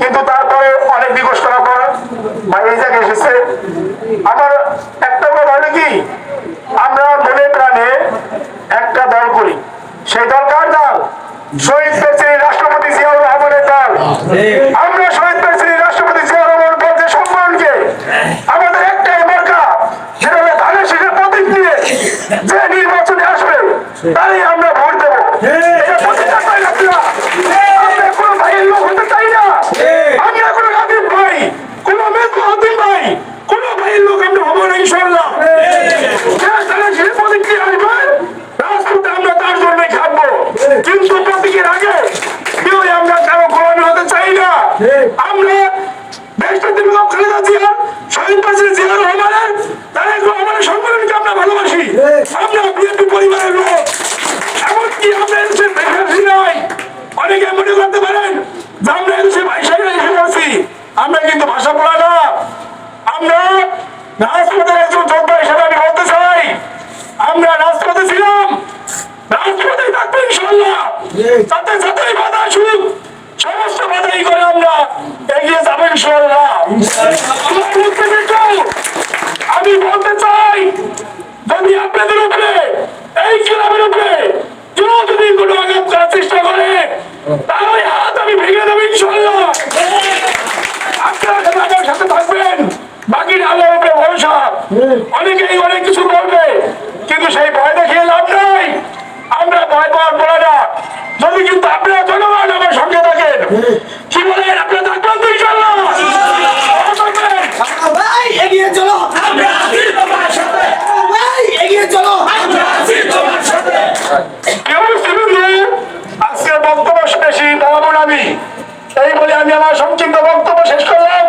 কিন্তু তারপরে অনেক দিবস করার পর ভাই এই জায়গায় এসেছে। আমার একটা ব্যাপার কি, আমরা মনে প্রাণে একটা দল করি। সেই দল কার দল? শহীদ রাষ্ট্রপতি সম্মানকে। আমাদের একটাই শেষের যে নির্বাচনে ইনশাল্লাহ যে তারা যে প্রতিক্রিয়া আসবেন রাজপথে আমরা কিন্তু প্রতীকের আগে আমরা কারও গোলামি হতে চাই না। আমরা দেশটা বেগম খালেদা জিয়া শহীদ প্রেসিডেন্ট জিয়া রহমানের, তারেক রহমানের আমরা ভালোবাসি। আমরা বিএনপি পরিবারের লোক এমনকি আমরা এদেশের বেশি নয় অনেকে মনে করতে পারেন যে আমরা এদেশের ভাইসাইরা এসে আছি আমরা কিন্তু ভাষা বলা না আমরা রাজপথের একজন যোদ্ধা হিসেবে আমি বলতে চাই। আমরা রাজপথে ছিলাম। রাজপথে থাকব ইনশাল্লাহ তাতে যতই বাধা আসুক। সমস্ত বাধাই করে আমরা এগিয়ে যাবেন ইনশাল্লাহ কিন্তু সেই ভয় দেখিয়ে লাভ নেই। আমরা ভয় পাওয়ার পড়ে না। যদি কিন্তু আপনারা জনগণ আমার সঙ্গে থাকেন কি বলেন থাকবেন কেউ শুনুন বক্তব্য বেশি আমি। এই বলে আমি আমার সংক্ষিপ্ত বক্তব্য শেষ করলাম।